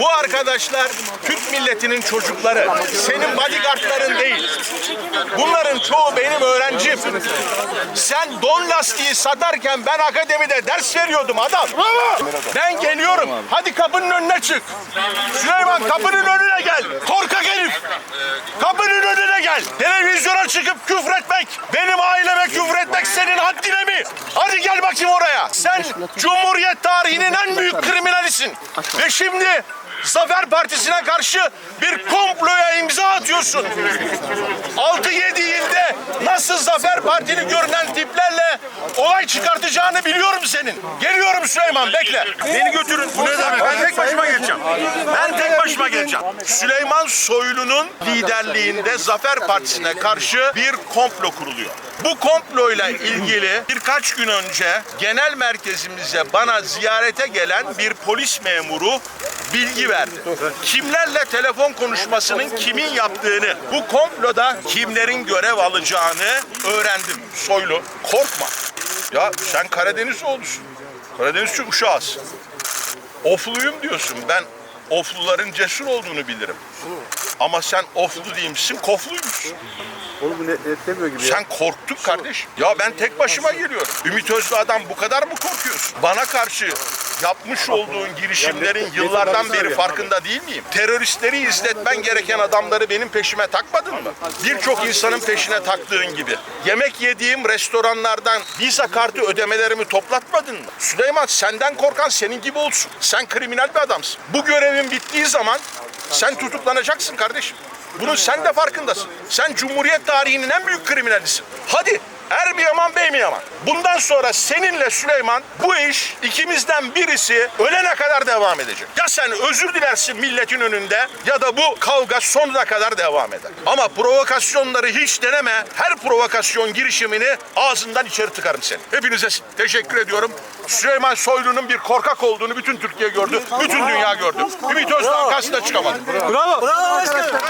Bu arkadaşlar Türk milletinin çocukları. Senin bodyguardların değil. Bunların çoğu benim öğrencim. Sen don lastiği satarken ben akademide ders veriyordum adam. Ben geliyorum. Hadi kapının önüne çık. Süleyman kapının önüne gel. Korkak herif. Kapının önüne gel. Televizyona çıkıp küfretmek, benim aileme küfretmek senin haddine mi? Hadi gel bakayım oraya. Sen Cumhuriyet tarihinin en büyük kriminalisin. Ve şimdi Zafer Partisi'ne karşı bir komploya imza atıyorsun. 6-7 ilde nasıl Zafer Partili görünen tiplerle olay çıkartacağını biliyorum senin. Geliyorum Süleyman bekle. Beni götürün. Bu geleceğim. Süleyman Soylu'nun liderliğinde Zafer Partisi'ne karşı bir komplo kuruluyor. Bu komployla ilgili birkaç gün önce genel merkezimize bana ziyarete gelen bir polis memuru bilgi verdi. Kimlerle telefon konuşmasının kimin yaptığını, bu komploda kimlerin görev alacağını öğrendim. Soylu, korkma. Ya sen Karadeniz oğlusun. Karadenizçi uşağısın. Ofluyum diyorsun. Ben ofluların cesur olduğunu bilirim. Ama sen oflu değilmişsin, kofluymuşsun. Oğlum bu net, netlemiyor gibi ya. Sen korktun kardeş. Ya ben tek başıma geliyorum. Ümit Özdağ'dan bu kadar mı korkuyorsun? Bana karşı yapmış olduğun girişimlerin yıllardan beri farkında değil miyim? Teröristleri izletmen gereken adamları benim peşime takmadın mı? Birçok insanın peşine taktığın gibi. Yemek yediğim restoranlardan visa kartı ödemelerimi toplatmadın mı? Süleyman senden korkan senin gibi olsun. Sen kriminal bir adamsın. Bu görevin bittiği zaman sen tutuklanacaksın kardeşim. Bunun sen de farkındasın. Sen Cumhuriyet tarihinin en büyük kriminalisin. Hadi er mi yaman bey mi yaman? Bundan sonra seninle Süleyman bu iş ikimizden birisi ölene kadar devam edecek. Ya sen özür dilersin milletin önünde ya da bu kavga sonuna kadar devam eder. Ama provokasyonları hiç deneme. Her provokasyon girişimini ağzından içeri tıkarım seni. Hepinize teşekkür ediyorum. Süleyman Soylu'nun bir korkak olduğunu bütün Türkiye gördü. Bütün dünya gördü. Ümit Özdağ karşısına çıkamadı. Bravo. Bravo başkanım.